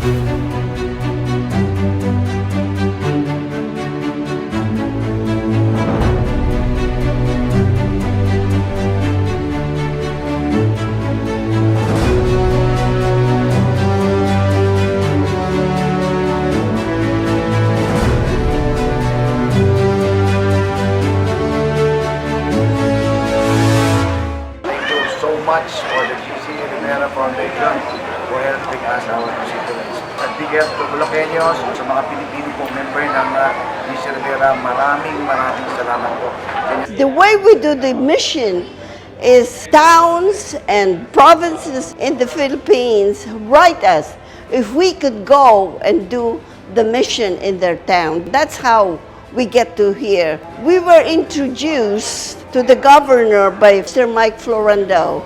Thank constituents. At bigyan to Bulakeños, sa mga Pilipino po member ng uh, GC Rivera, maraming maraming salamat po. The way we do the mission is towns and provinces in the Philippines write us if we could go and do the mission in their town. That's how we get to here. We were introduced to the governor by Sir Mike Florendo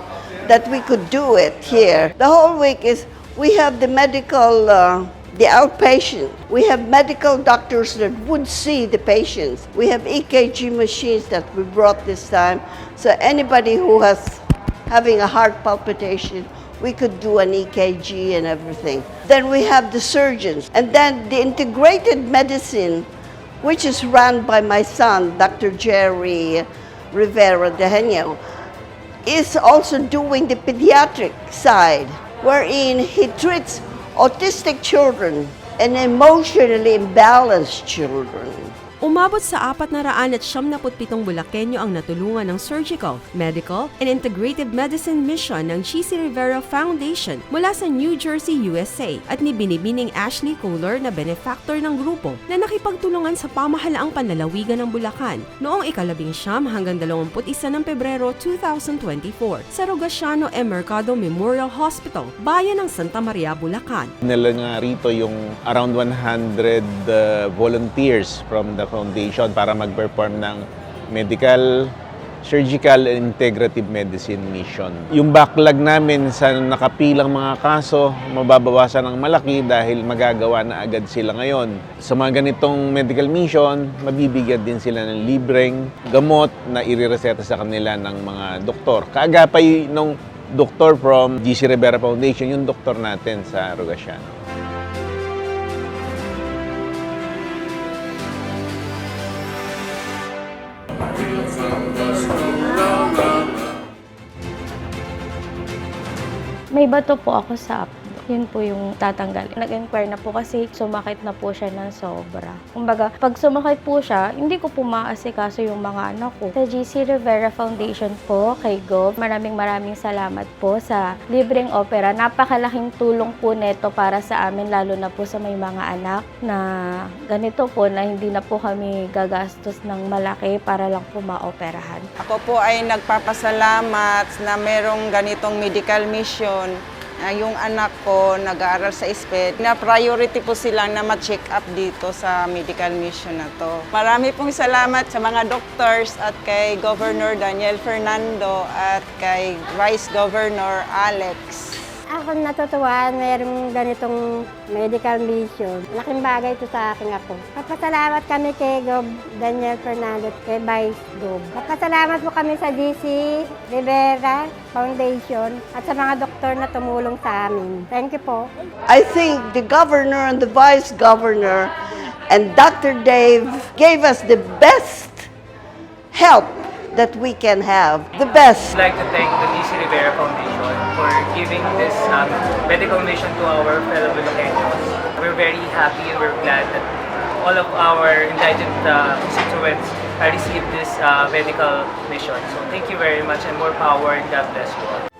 that we could do it here. The whole week is we have the medical uh, the outpatient. We have medical doctors that would see the patients. We have EKG machines that we brought this time. So anybody who has having a heart palpitation, we could do an EKG and everything. Then we have the surgeons. And then the integrated medicine, which is run by my son, Dr. Jerry Rivera de is also doing the pediatric side, wherein he treats autistic children and emotionally imbalanced children. Umabot sa 477 Bulakenyo ang natulungan ng surgical, medical, and integrative medicine mission ng GC Rivera Foundation mula sa New Jersey, USA at ni Binibining Ashley Kohler na benefactor ng grupo na nakipagtulungan sa pamahalaang panlalawigan ng Bulacan noong ikalabing siyam hanggang 21 ng Pebrero 2024 sa Rogasiano M. Mercado Memorial Hospital, bayan ng Santa Maria, Bulacan. Nila nga rito yung around 100 uh, volunteers from the foundation para mag-perform ng medical, surgical, and integrative medicine mission. Yung backlog namin sa nakapilang mga kaso, mababawasan ng malaki dahil magagawa na agad sila ngayon. Sa mga ganitong medical mission, mabibigyan din sila ng libreng gamot na irireseta sa kanila ng mga doktor. Kaagapay nung doktor from GC Rivera Foundation, yung doktor natin sa Rogasiano. May bato po ako sa. Yun po yung tatanggalin. Nag-inquire na po kasi sumakit na po siya ng sobra. Kumbaga, pag sumakit po siya, hindi ko po maasikaso yung mga anak ko. Sa GC Rivera Foundation po, kay Gov, maraming maraming salamat po sa libreng opera. Napakalaking tulong po neto para sa amin, lalo na po sa may mga anak na ganito po na hindi na po kami gagastos ng malaki para lang po maoperahan. Ako po ay nagpapasalamat na merong ganitong medical mission na yung anak ko nag-aaral sa SPED. Na priority po silang na ma-check up dito sa medical mission na to. Marami pong salamat sa mga doctors at kay Governor Daniel Fernando at kay Vice Governor Alex. Ako natutuwa, mayroong ganitong medical mission. Laking bagay ito sa akin ako. Papasalamat kami kay Gob Daniel Fernandez, kay Vice Gob. Papasalamat po kami sa GC Rivera Foundation at sa mga doktor na tumulong sa amin. Thank you po. I think the governor and the vice governor and Dr. Dave gave us the best help that we can have. The best. I'd like to thank the DC Rivera Foundation for giving this um, medical mission to our fellow Bulakeños. We're very happy and we're glad that all of our indigent uh, constituents received this uh, medical mission. So thank you very much and more power and God bless you all.